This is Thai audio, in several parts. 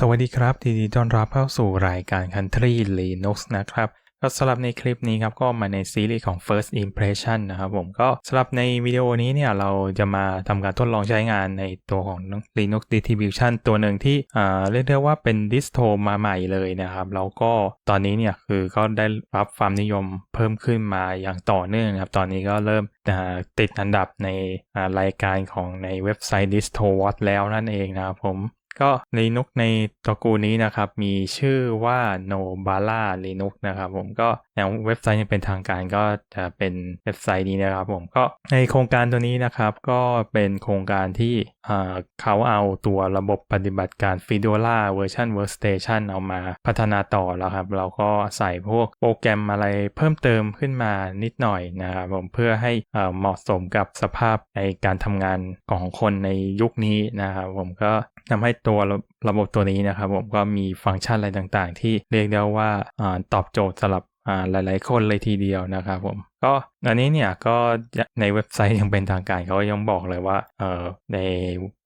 สวัสดีครับทีดีต้อนรับเข้าสู่รายการ Country Linux นะครับก็สำหรับในคลิปนี้ครับก็มาในซีรีส์ของ First Impression นะครับผมก็สำหรับในวิดีโอนี้เนี่ยเราจะมาทำการทดลองใช้งานในตัวของ Linux Distribution ตัวหนึ่งที่เรียกได้ว่าเป็นดิสโทมาใหม่เลยนะครับ แล้วก็ตอนนี้เนี่ยคือก็ได้รับความนิยมเพิ่มขึ้นมาอย่างต่อเนื่องนะครับ ตอนนี้ก็เริ่มติดอันดับในรายการของในเว็บไซต์ Distro Watch แล้วนั่นเองนะครับผม ก็ลีนุกในตระกูลนี้นะครับ มีชื่อว่าโนบาร่าลีนุกนะครับผมก็ อย่างเว็บไซต์ยังเป็นทางการก็จะเป็นเว็บไซต์นี้นะครับผมก็ในโครงการตัวนี้นะครับ ก็เป็นโครงการที่เขาเอาตัวระบบปฏิบัติการ Fedora Version Workstation เอามาพัฒนาต่อแล้วครับ เราก็ใส่พวกโปรแกรมอะไรเพิ่มเติมขึ้นมานิดหน่อยนะครับผมเพื่อให้เหมาะสมกับสภาพในการทำงานของคนในยุคนี้นะครับผมก็ทำให้ตัวระบบตัวนี้นะครับผมก็มีฟังก์ชันอะไรต่างๆ ที่เรียกได้ว่าอตอบโจทย์สำหรับ หลายๆ คนเลยทีเดียวนะครับผมก็อันนี้เนี่ยก็ในเว็บไซต์ยังเป็นทางการเขายังบอกเลยว่าเออใน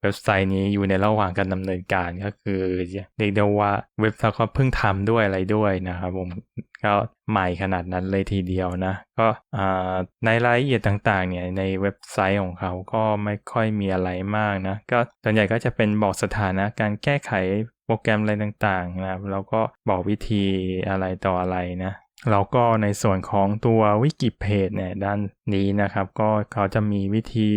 เว็บไซต์นี้อยู่ในระหว่างการดำเนินการก็คือเรียกได้ว่าเว็บไซต์เขาเพิ่งทำด้วยอะไรด้วยนะครับผมก็ใหม่ขนาดนั้นเลยทีเดียวนะ ก็ในรายละเอียดต่างๆเนี่ยในเว็บไซต์ของเขาก็ไม่ค่อยมีอะไรมากนะ ก็ส่วนใหญ่ก็จะเป็นบอกสถานะการแก้ไขโปรแกรมอะไรต่างๆนะครับแล้วก็บอกวิธีอะไรต่ออะไรนะ แล้วก็ในส่วนของตัววิกิเพจเนี่ยด้านนี้นะครับ ก็เขาจะมีวิธี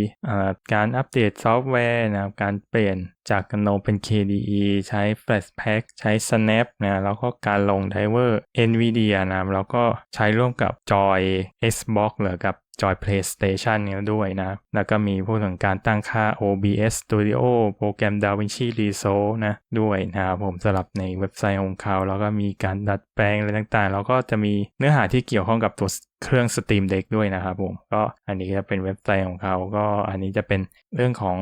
การอัปเดตซอฟต์แวร์นะครับการเปลี่ยนจาก GNOME เป็น KDE ใช้ Flashpack ใช้ Snap นะแล้วก็การลงไดเวอร์ NVIDIA นะแล้วก็ใช้ร่วมกับจอย Xbox หรือกับ จอย PlayStation เนี่ยด้วยนะ แล้วก็มีพวกถึงการตั้งค่า OBS Studio โปรแกรม DaVinci Resolve นะ ด้วยนะครับผมสำหรับในเว็บไซต์ของเขา แล้วก็มีการดัดแปลงอะไรต่างๆ แล้วก็จะมีเนื้อหาที่เกี่ยวข้องกับตัวเครื่อง Steam Deck ด้วยนะครับผม ก็อันนี้จะเป็นเว็บไซต์ของเขา ก็อันนี้จะเป็นเรื่องของ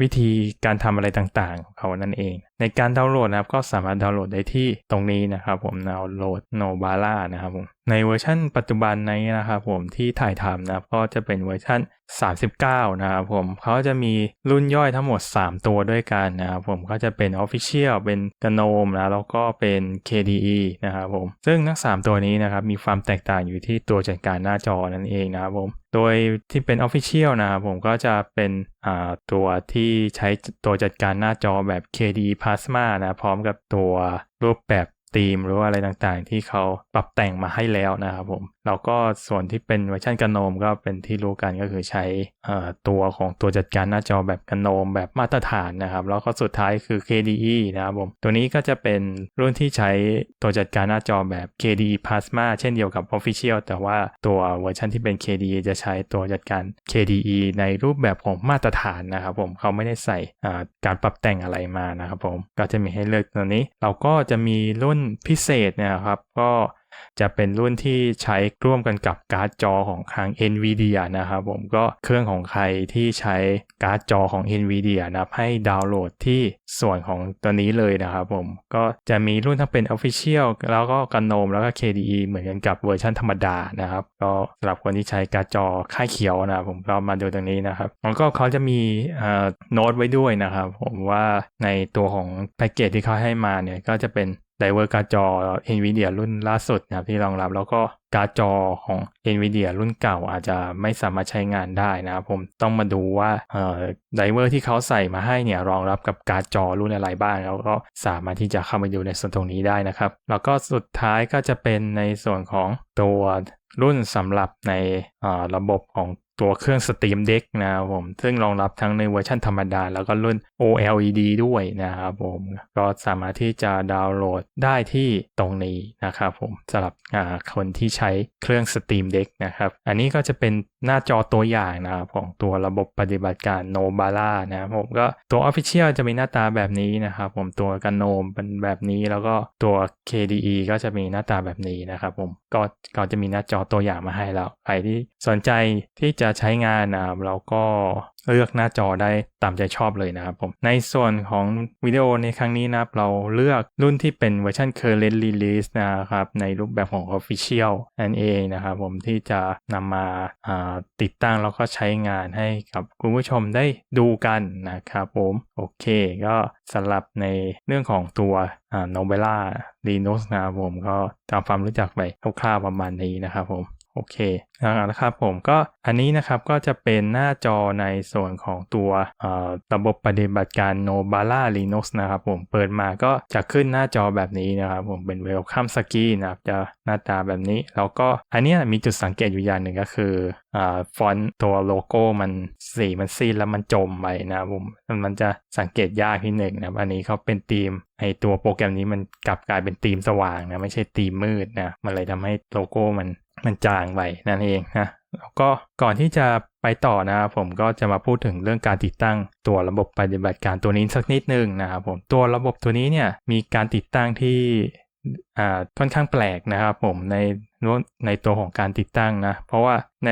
วิธีการทำอะไรต่างๆของเขานั่นเอง ในการดาวน์โหลดนะครับก็สามารถดาวน์โหลดได้ที่ตรงนี้นะครับผมดาวน์โหลด Nobala นะครับผมในเวอร์ชันปัจจุบันนี้นะครับผมที่ถ่ายทำนะก็จะเป็นเวอร์ชัน39 นะครับผมเขาจะมีรุ่นย่อยทั้งหมด 3 ตัวด้วยกันนะครับผมก็จะเป็น Official เป็น GNOME นะแล้วก็เป็น KDE นะครับผมซึ่งทั้ง 3 ตัวนี้นะครับมีความแตกต่างอยู่ที่ตัวจัดการหน้าจอนั่นเองนะครับผมโดยที่เป็น Official นะครับผมก็จะเป็นตัวที่ใช้ตัวจัดการหน้าจอแบบ KDE Plasma นะพร้อมกับตัวรูปแบบ ธีมหรือว่าอะไรต่างๆ ที่เขาปรับแต่งมาให้แล้วนะครับผมแล้วก็ส่วนที่เป็นเวอร์ชันกันโนมก็เป็นที่รู้กันก็คือใช้ตัวของตัวจัดการหน้าจอแบบกันโนมแบบมาตรฐานนะครับ แล้วก็สุดท้ายคือ KDE นะครับผมตัวนี้ก็จะเป็นรุ่นที่ใช้ตัวจัดการหน้าจอแบบ KDE Plasma เช่นเดียวกับ Official แต่ว่าตัวเวอร์ชันที่เป็น KDE จะใช้ตัวจัดการ KDE ในรูปแบบของมาตรฐานนะครับผมเขาไม่ได้ใส่การปรับแต่งอะไรมานะครับผมก็จะมีให้เลือกตัวนี้ เราก็จะมีรุ่นพิเศษนะครับ ก็จะเป็นรุ่นที่ใช้ร่วมกันกับการ์ดจอของทาง NVIDIA นะครับผมก็เครื่องของใครที่ใช้การ์ดจอของ NVIDIA นะให้ดาวน์โหลดที่ส่วนของตัวนี้เลยนะครับผมก็จะมีรุ่นทั้งเป็น Official แล้วก็กันโนมแล้วก็ KDE เหมือนกันกับเวอร์ชันธรรมดานะครับ ก็สำหรับคนที่ใช้การ์ดจอค่ายเขียวนะผมก็มาดูตรงนี้นะครับแล้วก็เขาจะมีโน้ตไว้ด้วยนะครับผมว่าในตัวของแพ็กเกจที่เขาให้มาเนี่ยก็จะเป็น ไดเวอร์การ์ดจอ NVIDIA รุ่นล่าสุดนะครับที่รองรับแล้วก็การ์ดจอของ NVIDIA รุ่นเก่าอาจจะไม่สามารถใช้งานได้นะครับผมต้องมาดูว่าไดเวอร์ที่เขาใส่มาให้เนี่ยรองรับกับการ์ดจอรุ่นอะไรบ้าง แล้วก็สามารถที่จะเข้ามาดูในส่วนตรงนี้ได้นะครับ แล้วก็สุดท้ายก็จะเป็นในส่วนของตัวรุ่นสำหรับในระบบของ ตัวเครื่อง Steam Deck นะครับผม ซึ่งรองรับทั้งในเวอร์ชันธรรมดา แล้วก็รุ่น OLED ด้วยนะครับผม ก็สามารถที่จะดาวน์โหลดได้ที่ตรงนี้นะครับผมสำหรับคนที่ใช้เครื่อง Steam Deck นะครับ อันนี้ก็จะเป็น หน้าจอตัวอย่างนะครับของตัวระบบปฏิบัติการ Nobala นะครับผมก็ตัว Official จะมีหน้าตาแบบนี้นะครับผมตัวกันโนมเป็นแบบนี้แล้วก็ตัว KDE ก็จะมีหน้าตาแบบนี้นะครับผมก็ก็จะมีหน้าจอตัวอย่างมาให้แล้วใครที่สนใจที่จะใช้งานนะครับเราก็เลือกหน้าจอได้ตามใจชอบเลยนะครับผม ในส่วนของวิดีโอในครั้งนี้นะครับ เราเลือกรุ่นที่เป็นเวอร์ชัน current release นะครับ ในรูปแบบของ official นั่นเองนะครับผมที่จะนำมาาติดตั้งแล้วก็ใช้งานให้กับคุณผู้ชมได้ดูกันนะครับผมโอเคก็สำหรับในเรื่องของตัวโนเบล่าลีนุสนะครับผมก็ตามความรู้จักไปคร่าวๆประมาณนี้นะครับผม อเคนะครับผมก็อันนี้นะครับก็จะเป็นหน้าจอในส่วนของตัวระบบปฏิบัติการ Nobala Linux นะครับผมเปิดมาก็จะขึ้นหน้าจอแบบนี้นะครับผมเป็น Welcome Screen นะครับจะหน้าตาแบบนี้ แล้วก็อันนี้มีจุดสังเกตอยู่อย่างหนึ่งก็คือฟอนต์ตัวโลโก้มันสีมันซีดแล้วมันจมไปนะครับผมมันจะสังเกตยากที่หนึ่งนะอันนี้เขาเป็นธีมไอตัวโปรแกรมนี้มันกลับกลายเป็นธีมสว่างนะไม่ใช่ธีมมืดนะมันเลยทำให้โลโก้มัน มันจางไปนั่นเองนะแล้วก็ก่อนที่จะไปต่อนะครับผมก็จะมาพูดถึงเรื่องการติดตั้งตัวระบบปฏิบัติการตัวนี้สักนิดนึงนะครับผมตัวระบบตัวนี้เนี่ยมีการติดตั้งที่ ค่อนข้างแปลกนะครับผมในในตัวของการติดตั้งนะ เพราะว่าใน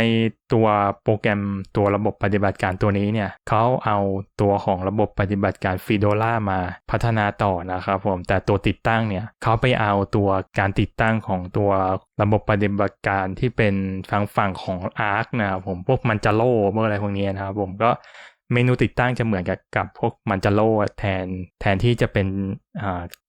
ตัวโปรแกรมตัวระบบปฏิบัติการตัวนี้เนี่ยเขาเอาตัวของระบบปฏิบัติการ Fedora มาพัฒนาต่อนะครับผมแต่ตัวติดตั้งเนี่ยเขาไปเอาตัวการติดตั้งของตัวระบบปฏิบัติการที่เป็นทางฝั่งของ Arc นะครับผมพวกมันจะโล่พวกอะไรพวกนี้นะครับผมก็ เมนูติดตั้งจะเหมือนกับกับพวกมันจะโลแทนแทนที่จะเป็น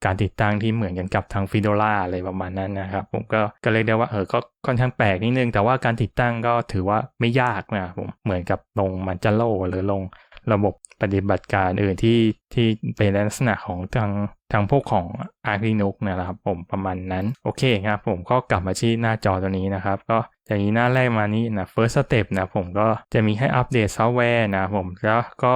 การติดตั้งที่เหมือนกันกับทางฟิโดล่าอะไรประมาณนั้นนะครับ ผมก็ก็เลยได้ว่าเออก็ค่อนข้างแปลกนิดนึง แต่ว่าการติดตั้งก็ถือว่าไม่ยากนะผมเหมือนกับลงมันจะโลหรือลงระบบปฏิบัติการอื่นที่ที่เป็นลักษณะของทางทางพวกของ Arch Linux นะครับผมประมาณนั้น โอเคครับผมก็กลับมาที่หน้าจอตัวนี้นะครับ ก็ อย่างนี้หน้าแรกมานี้นะ first step นะผมก็จะมีให้อัปเดตซอฟต์แวร์นะผมแล้วก็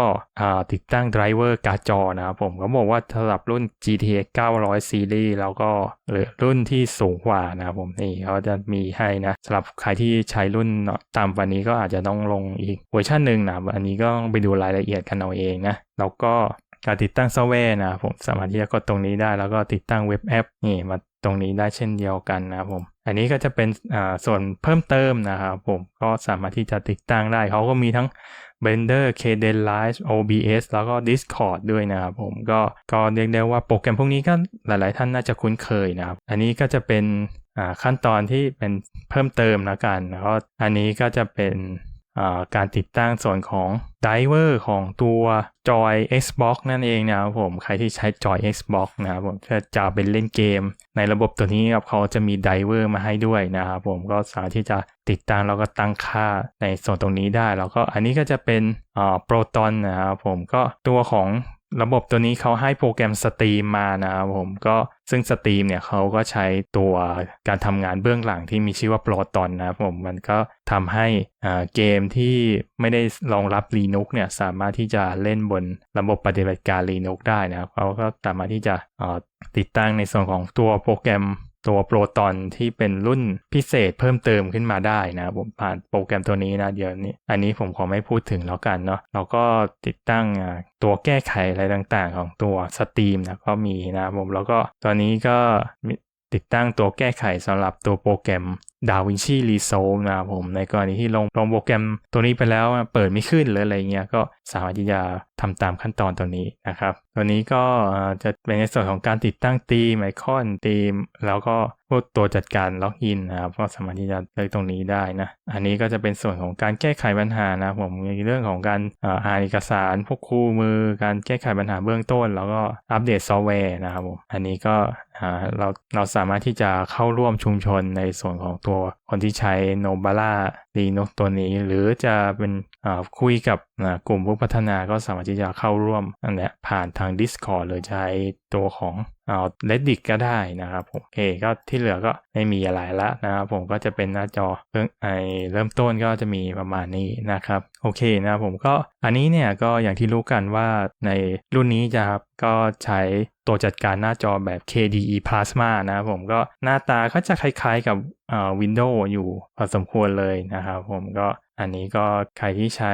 ติดตั้งไดรเวอร์การ์ดจอนะครับผมก็บอกว่าสำหรับรุ่น GTX 900 Series แล้วก็หรือรุ่นที่สูงกว่านะผมนี่เขาจะมีให้นะสำหรับใครที่ใช้รุ่นต่ำกว่านี้ก็อาจจะต้องลงอีกเวอร์ชันหนึ่งนะอันนี้ก็ไปดูรายละเอียดกันเอาเองนะแล้วก็ การติดตั้งซอฟต์แวร์นะผมสามารถที่จะกดตรงนี้ได้ แล้วก็ติดตั้งเว็บแอปนี่มาตรงนี้ได้เช่นเดียวกันนะครับผม อันนี้ก็จะเป็นส่วนเพิ่มเติมนะครับผมก็สามารถที่จะติดตั้งได้ เขาก็มีทั้ง Blender, Kdenlive, OBS แล้วก็ Discord ด้วยนะครับผมก็ก็เรียกได้ว่าโปรแกรมพวกนี้ก็หลาย ๆ ท่านน่าจะคุ้นเคยนะครับ อันนี้ก็จะเป็นขั้นตอนที่เป็นเพิ่มเติมแล้วกันแล้วก็อันนี้ก็จะเป็น การติดตั้งส่วนของไดเวอร์ของตัวจอย Xbox นั่นเองนะครับผมใครที่ใช้จอย Xbox นะครับผมถ้าจะเป็นเล่นเกม ในระบบตัวนี้ครับเขาจะมีไดเวอร์มาให้ด้วยนะครับผมก็สามารถที่จะติดตั้งแล้วก็ตั้งค่าในส่วนตรงนี้ได้ แล้วก็อันนี้ก็จะเป็นโปรตอนนะครับผมก็ตัวของ ระบบตัวนี้เขาให้โปรแกรมสตรีมมานะครับผมก็ซึ่งสตรีมเนี่ยเขาก็ใช้ตัวการทำงานเบื้องหลังที่มีชื่อว่าโปรตอนนะครับผมมันก็ทำให้เกมที่ไม่ได้รองรับ Linux เนี่ยสามารถที่จะเล่นบนระบบปฏิบัติการ Linux ได้นะครับเขาก็สามารถที่จะติดตั้งในส่วนของตัวโปรแกรม ตัวโปรตอนที่เป็นรุ่นพิเศษเพิ่มเติมขึ้นมาได้นะผมผ่านโปรแกรมตัวนี้นะเดี๋ยวนี้ อันนี้ผมขอไม่พูดถึงแล้วกันเนาะเราก็ติดตั้งตัวแก้ไขอะไรต่างๆ ของตัวสตรีมนะก็มีนะผมแล้วก็ตอนนี้ก็ติดตั้งตัวแก้ไขสำหรับตัวโปรแกรม DaVinci Resolve นะครับผมในกรณีที่ลงลงโปรแกรมตัวนี้ไปแล้วเปิดไม่ขึ้นหรืออะไรเงี้ยก็สามารถที่จะทำตามขั้นตอนตัวนี้นะครับตัวนี้ก็จะเป็นในส่วนของการติดตั้งตีมไอคอนตีม แล้วก็พวกตัวจัดการล็อกอินนะครับก็สามารถที่จะเลือกตรงนี้ได้นะอันนี้ก็จะเป็นส่วนของการแก้ไขปัญหานะผมในเรื่องของการอ่านเอกสารพวกคู่มือ การแก้ไขปัญหาเบื้องต้น แล้วก็อัปเดตซอฟต์แวร์นะครับผมอันนี้ก็เราเราสามารถที่จะเข้าร่วมชุมชนในส่วนของตัวคนที่ใช้ Nobala Linux ตัวนี้ หรือจะเป็นคุยกับกลุ่มผู้พัฒนาก็สามารถที่จะเข้าร่วมอันนี้ผ่านทาง Discord หรือใช้ตัวของเอา Reddit ก็ได้นะครับผมโอเคก็ที่เหลือก็ไม่มีอะไรละนะครับผมก็จะเป็นหน้าจอเรื่องไอเริ่มต้นก็จะมีประมาณนี้นะครับ โอเคนะผมก็อันนี้เนี่ยก็อย่างที่รู้กันว่าในรุ่นนี้จะครับก็ใช้ตัวจัดการหน้าจอแบบ KDE Plasma นะครับผมก็หน้าตาก็จะคล้ายๆกับ Windows อยู่พอสมควรเลยนะครับผมก็อันนี้ก็ใครที่ใช้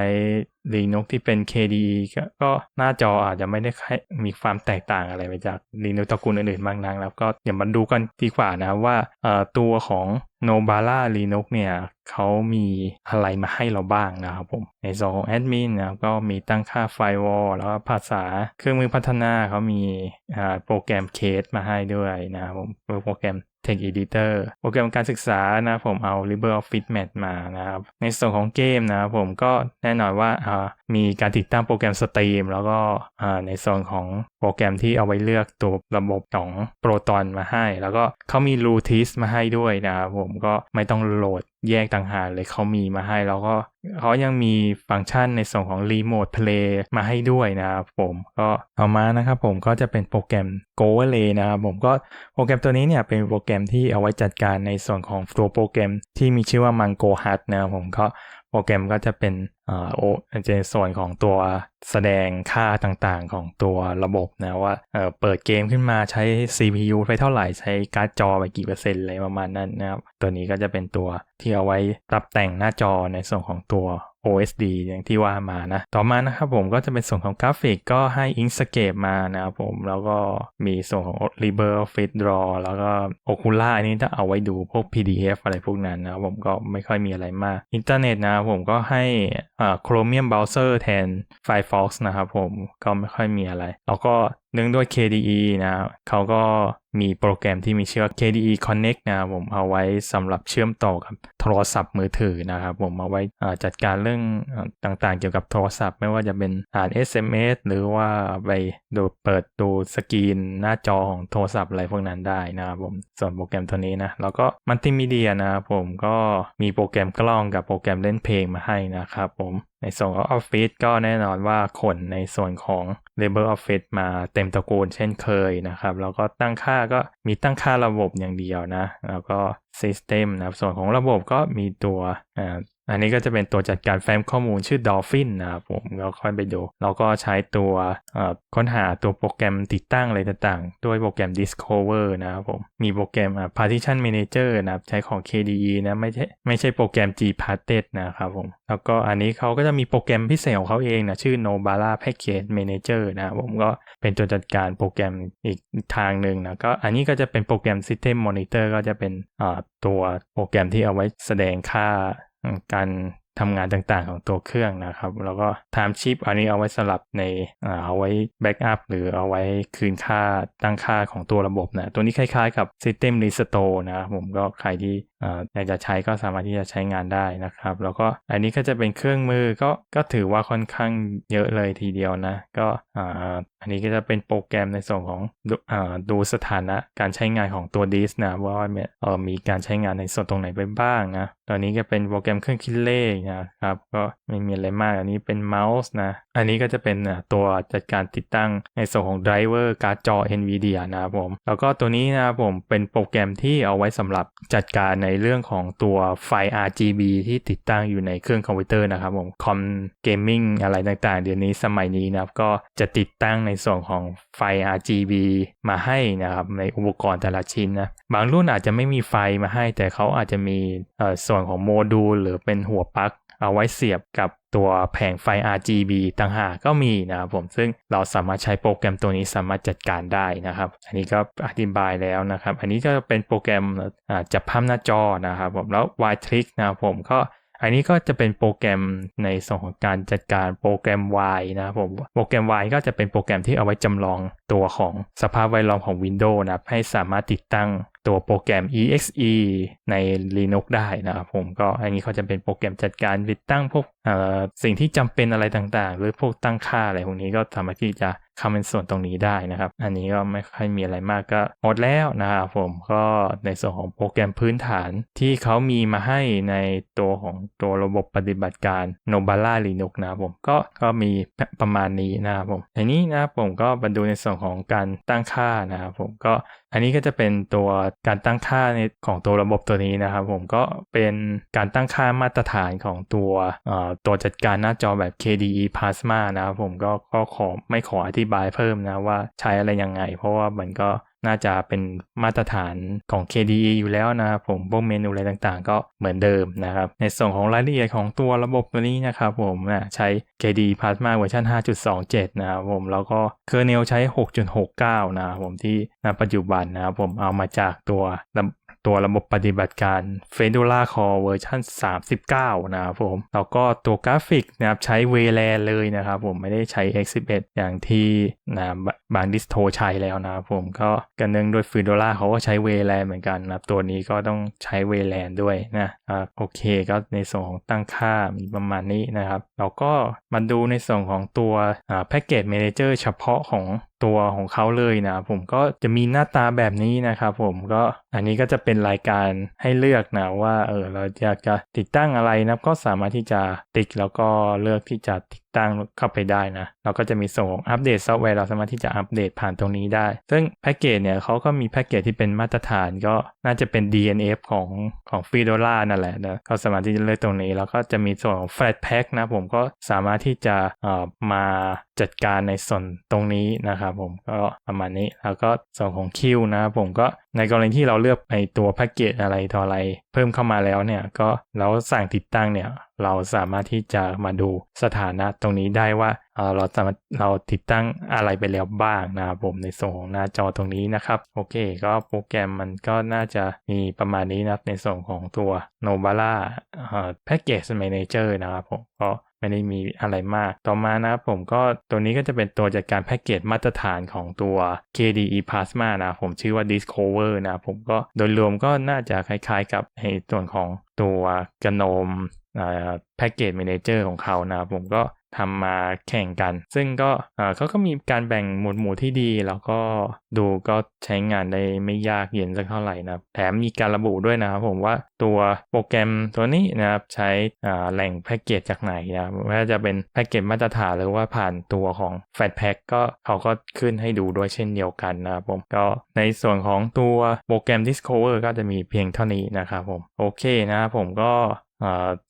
Linux ที่เป็น KDE ก็หน้าจออาจจะไม่ได้มีความแตกต่างอะไรไปจาก Linux ตระกูลอื่นๆมากนักแล้วก็เดี๋ยวมาดูกันดีกว่านะว่าตัวของ Nobala Linux เนี่ยเขามีอะไรมาให้เราบ้างนะครับผม ในส่วนของแอดมินนะก็มีตั้งค่าไฟวอลแล้วก็ภาษาเครื่องมือพัฒนาเขามีโปรแกรมเคสมาให้ด้วยนะครับผมโปรแกรม Text Editor โปรแกรมการศึกษานะผมเอา LibreOffice Math มานะครับ ในส่วนของเกมนะครับผมก็แน่นอนว่ามีการติดตั้งโปรแกรมสตรีมแล้วก็ในส่วนของโปรแกรมที่เอาไว้เลือกตัวระบบของโปรตอนมาให้ แล้วก็เขามี Lutis มาให้ด้วยนะครับผมก็ไม่ต้องโหลดแยกต่างหากเลยเขามีมาให้แล้วก็เขายังมีฟังก์ชันในส่วนของ Remote Play มาให้ด้วยนะครับผมก็เอามานะครับผมก็จะเป็นโปรแกรม g o l a y นะครับผมก็โปรแกรมตัวนี้เนี่ยเป็นโปรแกรมที่เอาไว้จัดการในส่วนของตัวโปรแกรมที่มีชื่อว่า Mango Hut นะครับผมก็ โปรแกรมก็จะเป็นอ่าโอในส่วนของตัวแสดงค่าต่างๆของตัวระบบนะว่าเออเปิดเกมขึ้นมาใช้ CPU ไปเท่าไหร่ใช้การ์ดจอไปกี่เปอร์เซ็นต์อะไรประมาณนั้นนะครับ ตัวนี้ก็จะเป็นตัวที่เอาไว้ปรับแต่งหน้าจอในส่วนของตัว OSD อย่างที่ว่ามานะ ต่อมานะครับผมก็จะเป็นส่วนของกราฟิกก็ให้ Inkscape มานะครับผม แล้วก็มีส่วนของ LibreOffice Draw แล้วก็ Okula อันนี้จะเอาไว้ดูพวก PDF อะไรพวกนั้นนะครับผมก็ไม่ค่อยมีอะไรมาก อินเทอร์เน็ตนะครับผมก็ให้อ่า Chromium Browser แทน Firefox นะครับผมก็ไม่ค่อยมีอะไร แล้วก็เนื่องด้วย KDE นะครับเขาก็มีโปรแกรมที่มีชื่อว่า KDE Connect นะครับผมเอาไว้สำหรับเชื่อมต่อกับโทรศัพท์มือถือนะครับผมเอาไว้จัดการเรื่องต่างๆ เกี่ยวกับโทรศัพท์ ไม่ว่าจะเป็นอ่าน SMS หรือว่าไปดูเปิดดูสกรีนหน้าจอของโทรศัพท์อะไรพวกนั้นได้นะครับผมส่วนโปรแกรมตัวนี้นะแล้วก็มัลติมีเดียนะครับผมก็มีโปรแกรมกล้องกับโปรแกรมเล่นเพลงมาให้นะครับผม ในส่วนของออฟฟิศก็แน่นอนว่าขนในส่วนของ Labor Office มาเต็มตระกูลเช่นเคยนะครับ แล้วก็ตั้งค่าก็มีตั้งค่าระบบอย่างเดียวนะ แล้วก็ System นะครับ ส่วนของระบบก็มีตัว อันนี้ก็จะเป็นตัวจัดการแฟ้มข้อมูลชื่อ Dolphin นะครับผมเราค่อยไปดูแล้วก็ใช้ตัวค้นหาตัวโปรแกรมติดตั้งอะไรต่างๆ ด้วยโปรแกรม Discover นะครับผม มีโปรแกรมอ่า Partition Manager นะครับ ใช้ของ KDE นะไม่ใช่ไม่ใช่โปรแกรม Gparted นะครับผม แล้วก็อันนี้เขาก็จะมีโปรแกรมพิเศษของเขาเองนะ ชื่อ Nobara Package Manager นะครับผมก็เป็นตัวจัดการโปรแกรมอีกทางหนึ่งนะก็อันนี้ก็จะเป็นโปรแกรม System Monitor ก็จะเป็นตัวโปรแกรมที่เอาไว้แสดงค่า การทำงานต่างๆของตัวเครื่องนะครับ แล้วก็ time chip อันนี้เอาไว้สลับในเอาไว้ backup หรือเอาไว้คืนค่าตั้งค่าของตัวระบบนะ ตัวนี้คล้ายๆกับ system restore นะครับผมก็ใครที่ อยากจะใช้ก็สามารถที่จะใช้งานได้นะครับ แล้วก็อันนี้ก็จะเป็นเครื่องมือก็ก็ถือว่าค่อนข้างเยอะเลยทีเดียวนะ ก็อันนี้ก็จะเป็นโปรแกรมในส่วนของดูอ่าดูสถานะการใช้งานของตัวดิสนะว่าเออมีการใช้งานในส่วนตรงไหนไปบ้างนะตอนนี้ก็เป็นโปรแกรมเครื่องคิดเลขนะครับก็ไม่มีอะไรมากอันนี้เป็นเมาส์นะ อันนี้ก็จะเป็นตัวจัดการติดตั้งในส่วนของไดรเวอร์การ์ดจอ NVIDIA นะครับผม แล้วก็ตัวนี้นะครับผมเป็นโปรแกรมที่เอาไว้สำหรับจัดการในเรื่องของตัวไฟ RGB ที่ติดตั้งอยู่ในเครื่องคอมพิวเตอร์นะครับผมคอมเกมมิ่งอะไรต่างๆ เดี๋ยวนี้สมัยนี้นะครับก็จะติดตั้งในส่วนของไฟ RGB มาให้นะครับในอุปกรณ์แต่ละชิ้นนะบางรุ่นอาจจะไม่มีไฟมาให้ แต่เขาอาจจะมีส่วนของโมดูลหรือเป็นหัวปลั๊ก เอาไว้เสียบกับตัวแผงไฟ RGB ต่างหากก็มีนะครับผมซึ่งเราสามารถใช้โปรแกรมตัวนี้สามารถจัดการได้นะครับ อันนี้ก็อธิบายแล้วนะครับ อันนี้ก็เป็นโปรแกรมจับภาพหน้าจอนะครับผมแล้ว Y Trick นะครับผมก็ อันนี้ก็จะเป็นโปรแกรมในส่วนของการจัดการโปรแกรม Y นะครับผมโปรแกรม Y ก็จะเป็นโปรแกรมที่เอาไว้จำลองตัวของสภาพแวดล้อมของ Windows นะครับให้สามารถติดตั้งตัวโปรแกรม exe ใน Linux ได้นะครับผมก็อันนี้เขาจะเป็นโปรแกรมจัดการติดตั้งพวกสิ่งที่จำเป็นอะไรต่างๆ หรือพวกตั้งค่าอะไรพวกนี้ก็สามารถที่จะ คำเป็นส่วนตรงนี้ได้นะครับ อันนี้ก็ไม่ค่อยมีอะไรมากก็หมดแล้วนะครับผมก็ในส่วนของโปรแกรมพื้นฐานที่เขามีมาให้ในตัวของตัวระบบปฏิบัติการ Nobara Linux นะครับผมก็ก็มีประมาณนี้นะครับผมทีนี้นะครับผมก็มาดูในส่วนของการตั้งค่านะครับผมก็ อันนี้ก็จะเป็นตัวการตั้งค่าในของตัวระบบตัวนี้นะครับ ผมก็เป็นการตั้งค่ามาตรฐานของตัวตัวจัดการหน้าจอแบบ KDE Plasma นะครับผมก็ก็ขอไม่ขออธิบายเพิ่มนะว่าใช้อะไรยังไง เพราะว่ามันก็ น่าจะเป็นมาตรฐานของ KDE อยู่แล้วนะครับผมพวกเมนูอะไรต่างๆ ก็เหมือนเดิมนะครับ ในส่วนของรายละเอียดของตัวระบบตัวนี้นะครับผมนะใช้ KDE Plasma เวอร์ชัน5.27 นะครับผมแล้วก็เคอร์เนลใช้ 6.69 นะครับผมที่ณปัจจุบันนะครับผมเอามาจากตัว ตัวระบบปฏิบัติการ Fedora Core เวอร์ชัน39 นะครับผม แล้วก็ตัวกราฟิกนะครับใช้ VLAN เลยนะครับผมไม่ได้ใช้ X11 อย่างที่นะบางดิสโทใช้แล้วนะครับผมก็กันเนื่องด้วย Fedora เขาก็ใช้ VLAN เหมือนกันนะครับ ตัวนี้ก็ต้องใช้ VLAN ด้วยนะอ่าโอเคก็ในส่วนของตั้งค่ามีประมาณนี้นะครับเราก็มาดูในส่วนของตัวแพ็กเกจ Manager เฉพาะของ ตัวของเขาเลยนะผมก็จะมีหน้าตาแบบนี้นะครับผมก็อันนี้ก็จะเป็นรายการให้เลือกนะว่าเออเราอยากจะติดตั้งอะไรนะก็สามารถที่จะติ๊กแล้วก็เลือกที่จะติดตั้งเข้าไปได้นะ เราก็จะมีส่งอัปเดตซอฟต์แวร์เราสามารถที่จะอัปเดตผ่านตรงนี้ได้ ซึ่งแพ็กเกจเนี่ยเขาก็มีแพ็กเกจที่เป็นมาตรฐานก็น่าจะเป็น DNF ของของ f e e d o l a นั่นแหละนะก็สามารถที่จะเลือกตรงนี้ แล้วก็จะมีส่วนของ Flat Pack นะผมก็สามารถที่จะเอ่อมาจัดการในส่วนตรงนี้นะครับผมก็ประมาณนี้แล้วก็ส่วนของคิวนะครับผมก็ในกรณีที่เราเลือกในตัวแพ็กเกจอะไรต่ออะไร พิ่มเข้ามาแล้วเนี่ยก็เราสั่งติดตั้งเนี่ยเราสามารถที่จะมาดูสถานะตรงนี้ได้ว่าเราสามารถเราติดตั้งอะไรไปแล้วบ้างนะครับผมในส่วนของหน้าจอตรงนี้นะครับโอเค ก็โปรแกรมมันก็น่าจะมีประมาณนี้นะครับในส่วนของตัว n o v a l a แพ็กเกจ Manager นะครับผมก็ ไม่ได้มีอะไรมาก ต่อมานะครับผมก็ตัวนี้ก็จะเป็นตัวจัดการแพ็กเกจมาตรฐานของตัว KDE Plasma นะผมชื่อว่า Discover นะผมก็โดยรวมก็น่าจะคล้ายๆกับในส่วนของตัวกระนมแพ็กเกจเมนเจอร์ของเขานะผมก็ ทำมาแข่งกัน ซึ่งก็เขาก็มีการแบ่งหมวดหมู่ที่ดี แล้วก็ดูก็ใช้งานได้ไม่ยากเย็นสักเท่าไหร่นะแถมมีการระบุด้วยนะครับผมว่าตัวโปรแกรมตัวนี้นะครับใช้แหล่งแพ็กเกจจากไหนนะไม่ว่าจะเป็นแพ็กเกจมาตรฐานหรือว่าผ่านตัวของ f a t p a c k ก็เขาก็ขึ้นให้ดูด้วยเช่นเดียวกันนะครับผมก็ในส่วนของตัวโปรแกรม Discover ก็จะมีเพียงเท่านี้นะครับผมโอเคนะครับผมก็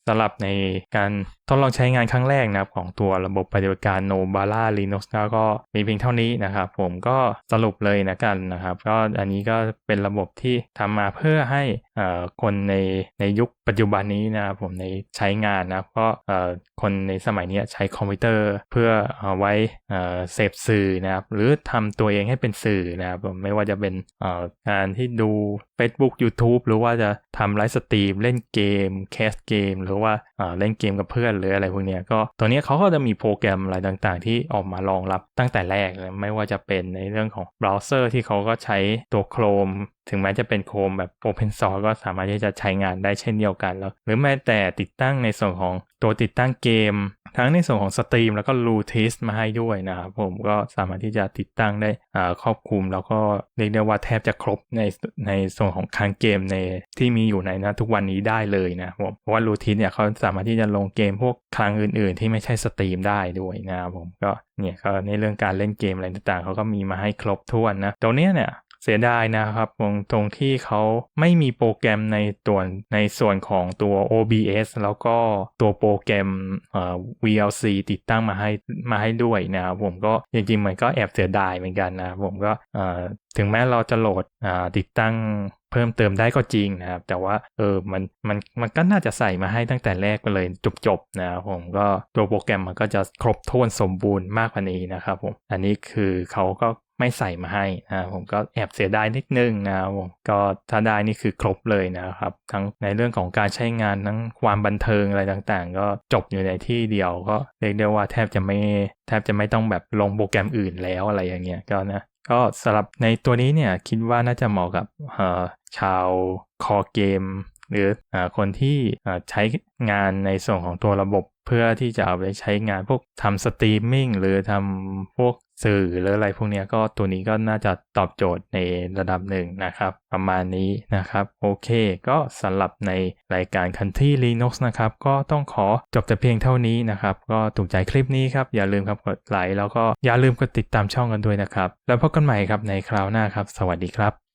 สำหรับในการทดลองใช้งานครั้งแรกนะครับของตัวระบบปฏิบัติการ Nobala Linux ก็มีเพียงเท่านี้นะครับ ผมก็สรุปเลยนะกันนะครับ ก็อันนี้ก็เป็นระบบที่ทำมาเพื่อให้คนในในยุคปัจจุบันนี้นะครับผมในใช้งานนะก็คนในสมัยนี้ใช้คอมพิวเตอร์เพื่อเอาไว้เสพสื่อนะครับ หรือทำตัวเองให้เป็นสื่อนะครับไม่ว่าจะเป็นการที่ดู Facebook YouTube หรือว่าจะทำไลฟ์สตรีมเล่นเกมแคสเกมหรือว่าเล่นเกมกับเพื่อนหรืออะไรพวกนี้ก็ตัวนี้เขาก็จะมีโปรแกรมอะไรต่างๆ ที่ออกมารองรับตั้งแต่แรกเลยไม่ว่าจะเป็นในเรื่องของเบราว์เซอร์ที่เขาก็ใช้ตัว Chrome ถึงแม้จะเป็นโคมแบบ Open Source ก็สามารถที่จะใช้งานได้เช่นเดียวกันแล้ว หรือแม้แต่ติดตั้งในส่วนของตัวติดตั้งเกม ทั้งในส่วนของสตรีมแล้วก็รูทิสมาให้ด้วยนะครับผมก็สามารถที่จะติดตั้งได้ครอบคลุมแล้วก็เรียกได้ว่าแทบจะครบในในส่วนของคางเกมในที่มีอยู่ในนะทุกวันนี้ได้เลยนะผมเพราะว่ารูทิสเนี่ยเขาสามารถที่จะลงเกมพวกคลังอื่น ๆ ที่ไม่ใช่สตรีมได้ด้วยนะครับผมก็เนี่ยก็ในเรื่องการเล่นเกมอะไรต่างๆเขาก็มีมาให้ครบถ้วนนะตรงนี้เนี่ย เสียดายนะครับตรงตรงที่เขาไม่มีโปรแกรมในตัวในส่วนของตัว OBS แล้วก็ตัวโปรแกรม VLC ติดตั้งมาให้มาให้ด้วยนะครับผมก็จริงๆมันก็แอบเสียดายเหมือนกันนะผมก็ถึงแม้เราจะโหลดติดตั้งเพิ่มเติมได้ก็จริงนะครับ แต่ว่าเออมันมันมันก็น่าจะใส่มาให้ตั้งแต่แรกไปเลยจบๆนะครับผมก็ตัวโปรแกรมมันก็จะครบถ้วนสมบูรณ์มากกว่านี้นะครับผมอันนี้คือเขาก็ ไม่ใส่มาให้นะผมก็แอบเสียดายนิดนึงนะผมก็ถ้าได้นี่คือครบเลยนะครับ ทั้งในเรื่องของการใช้งานทั้งความบันเทิงอะไรต่างๆ ก็จบอยู่ในที่เดียวก็เรียกได้ว่าแทบจะไม่แทบจะไม่ต้องแบบลงโปรแกรมอื่นแล้วอะไรอย่างเงี้ยก็นะก็สำหรับในตัวนี้เนี่ยคิดว่าน่าจะเหมาะกับชาวคอเกม หรืออคนที่ใช้งานในส่วนของตัวระบบ เพื่อที่จะเอาไปใช้งานพวกทำสตรีมมิ่งหรือทำพวก สื่อหรืออะไรพวกนี้ก็ตัวนี้ก็น่าจะตอบโจทย์ในระดับหนึ่งนะครับ ประมาณนี้นะครับ โอเค ก็สำหรับในรายการ Country Linux นะครับ ก็ต้องขอจบแต่เพียงเท่านี้นะครับ ก็ถูกใจคลิปนี้ครับ อย่าลืมครับกดไลค์แล้วก็อย่าลืมกดติดตามช่องกันด้วยนะครับ แล้วพบกันใหม่ครับในคราวหน้าครับ สวัสดีครับ